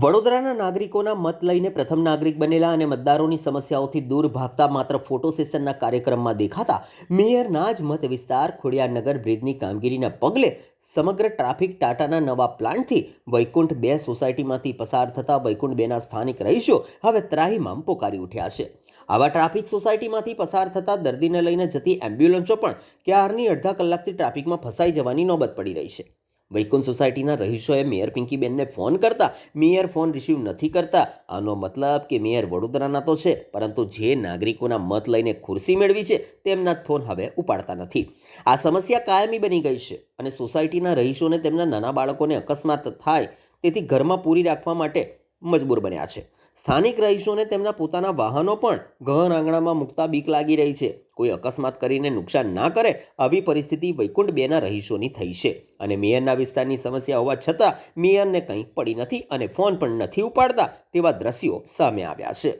વડોદરાના નાગરિકોના મત લઈને પ્રથમ નાગરિક બનેલા અને મતદારોની સમસ્યાઓથી દૂર ભાગતા માત્ર ફોટો સેશનના કાર્યક્રમમાં દેખાતા મેયરના જ મત વિસ્તાર ખોડિયારનગર બ્રિજની કામગીરીના પગલે સમગ્ર ટ્રાફિક ટાટાના નવા પ્લાન્ટથી વૈકુંઠ બે સોસાયટીમાંથી પસાર થતા વૈકુંઠ બેના સ્થાનિક રહીશો હવે ત્રાહીમામ પોકારી ઉઠ્યા છે. આવા ટ્રાફિક સોસાયટીમાંથી પસાર થતા દર્દીને લઈને જતી એમ્બ્યુલન્સો પણ ક્યારની અડધા કલાકથી ટ્રાફિકમાં ફસાઈ જવાની નોબત પડી રહી છે. વૈકુંઠ સોસાયટીના રહીશોએ મેયર પિંકીબેનને ફોન કરતા મેયર ફોન રિસીવ નથી કરતા. આનો મતલબ કે મેયર વડોદરાના તો છે, પરંતુ જે નાગરિકોના મત લઈને ખુરશી મેળવી છે, તેમના જ ફોન હવે ઉપાડતા નથી. આ સમસ્યા કાયમી બની ગઈ છે અને સોસાયટીના રહીશોને તેમના નાના બાળકોને અકસ્માત થાય, તેથી ઘરમાં પૂરી રાખવા માટે મજબૂર બન્યા છે. સ્થાનિક રહીશોને તેમના પોતાના વાહનો પણ ઘર આંગણામાં મૂકતા બીક લાગી રહી છે. કોઈ અકસ્માત કરીને નુકસાન ના કરે આવી પરિસ્થિતિ વૈકુંઠ બેના રહીશોની થઈ છે અને મેયરના વિસ્તારની સમસ્યા હોવા છતાં મેયરને કંઈ પડી નથી અને ફોન પણ નથી ઉપાડતા તેવા દ્રશ્યો સામે આવ્યા છે.